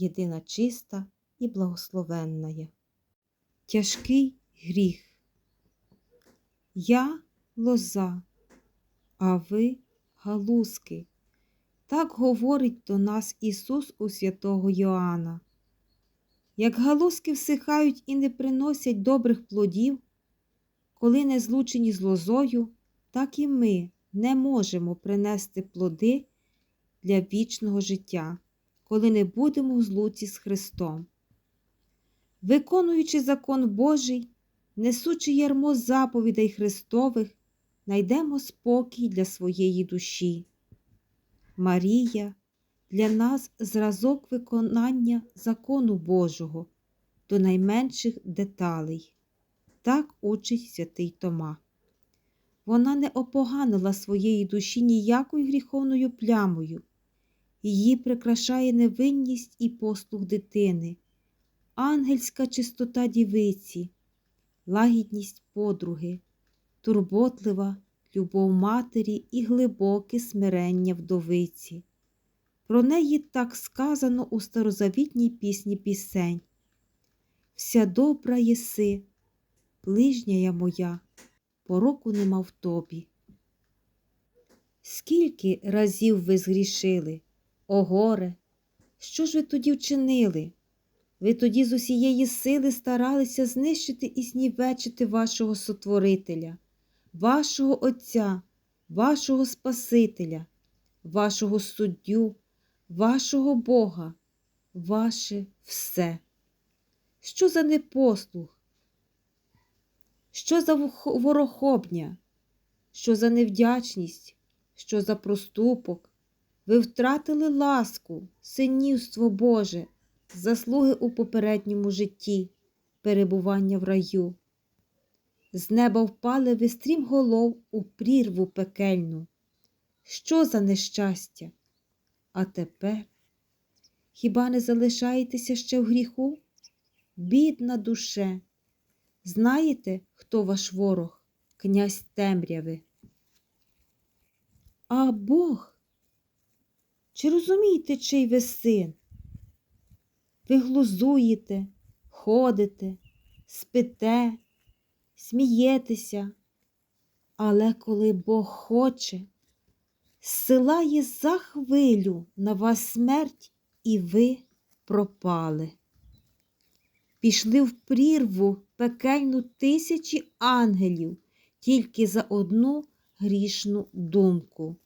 єдина чиста і благословенна. є. Тяжкий гріх. Я лоза, а ви галузки. Так говорить до нас Ісус у святого Йоанна. Як галузки всихають і не приносять добрих плодів, коли не злучені з лозою, так і ми не можемо принести плоди для вічного життя, коли не будемо в злуці з Христом. Виконуючи закон Божий, несучи ярмо заповідей Христових, найдемо спокій для своєї душі. Марія для нас зразок виконання закону Божого до найменших деталей. Так учить святий Тома. Вона не опоганила своєї душі ніякою гріховною плямою, її прикрашає невинність і послуг дитини, ангельська чистота дівиці, лагідність подруги, турботлива любов матері і глибоке смирення вдовиці. Про неї так сказано у старозавітній пісні пісень. Вся добра єси, ближня моя, пороку нема в тобі. Скільки разів ви згрішили, о горе, що ж ви тоді вчинили? Ви тоді з усієї сили старалися знищити і знівечити вашого сотворителя, вашого Отця, вашого Спасителя, вашого суддю, вашого Бога, ваше все. Що за непослух? Що за ворохобня? Що за невдячність? Що за проступок? Ви втратили ласку, синівство Боже, заслуги у попередньому житті, перебування в раю. З неба впали ви стрім голов у прірву пекельну. Що за нещастя? А тепер хіба не залишаєтеся ще в гріху? Бідна душе, знаєте, хто ваш ворог, князь темряви? А Бог? Чи розумієте, чий ви син? Ви глузуєте, ходите, спите, смієтеся. Але коли Бог хоче, зсилає за хвилю на вас смерть, і ви пропали. Пішли в прірву пекельну тисячі ангелів тільки за одну грішну думку.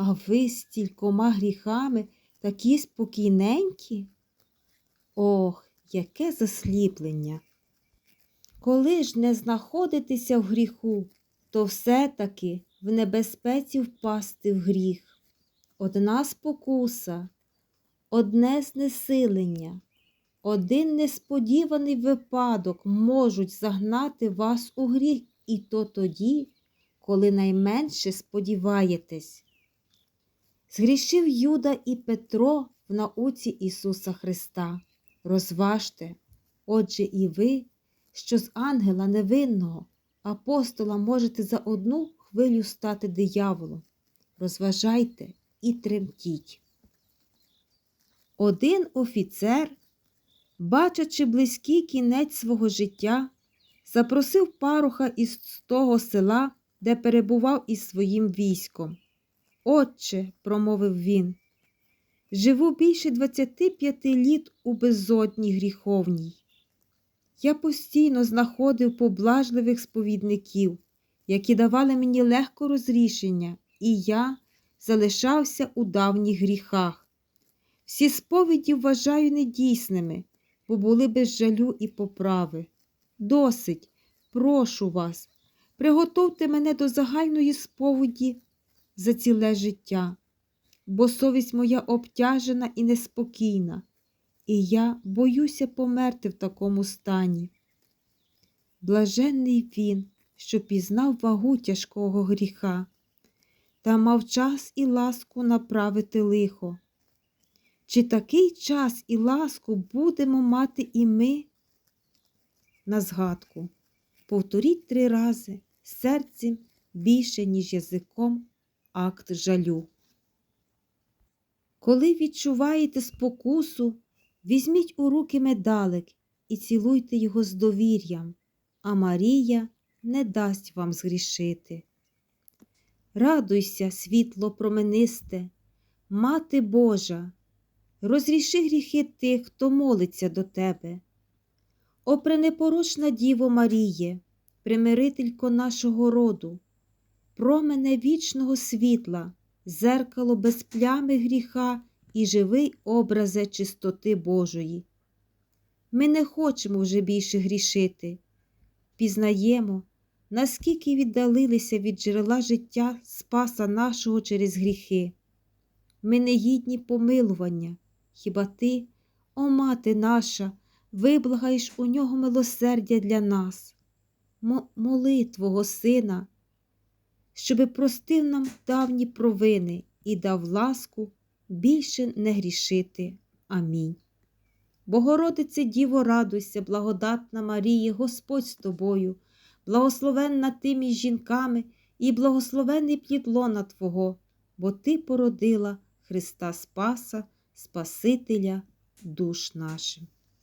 А ви з стількома гріхами такі спокійненькі? Ох, яке засліплення! Коли ж не знаходитеся в гріху, то все-таки в небезпеці впасти в гріх. Одна спокуса, одне знесилення, один несподіваний випадок можуть загнати вас у гріх, і то тоді, коли найменше сподіваєтесь. Згрішив Юда і Петро в науці Ісуса Христа. Розважте, отже, і ви, що з ангела невинного апостола можете за одну хвилю стати дияволом. Розважайте і тремтіть. Один офіцер, бачачи близький кінець свого життя, запросив паруха із того села, де перебував із своїм військом. Отче, промовив він, живу більше 25 літ у безодні гріховній. Я постійно знаходив поблажливих сповідників, які давали мені легко розрішення, і я залишався у давніх гріхах. Всі сповіді вважаю недійсними, бо були без жалю і поправи. Досить, прошу вас, приготовте мене до загальної сповіді за ціле життя, бо совість моя обтяжена і неспокійна, і я боюся померти в такому стані. Блаженний він, що пізнав вагу тяжкого гріха, та мав час і ласку направити лихо. Чи такий час і ласку будемо мати і ми? На згадку, повторіть три рази серцем більше, ніж язиком акт жалю. Коли відчуваєте спокусу, візьміть у руки медалик і цілуйте його з довір'ям, а Марія не дасть вам згрішити. Радуйся, світло променисте, Мати Божа, розріши гріхи тих, хто молиться до тебе. О, пренепорочна Діво Маріє, примирителько нашого роду, промене вічного світла, зеркало без плями гріха і живий образе чистоти Божої. Ми не хочемо вже більше грішити, пізнаємо, наскільки віддалилися від джерела життя Спаса нашого через гріхи. Ми не гідні помилування, хіба ти, о мати наша, виблагаєш у нього милосердя для нас, моли Твого Сина, щоби простив нам давні провини і дав ласку більше не грішити. Амінь. Богородице Діво, радуйся, благодатна Марія, Господь з тобою, благословенна ти між жінками і благословений плід Твого, бо Ти породила Христа Спаса, Спасителя душ нашим.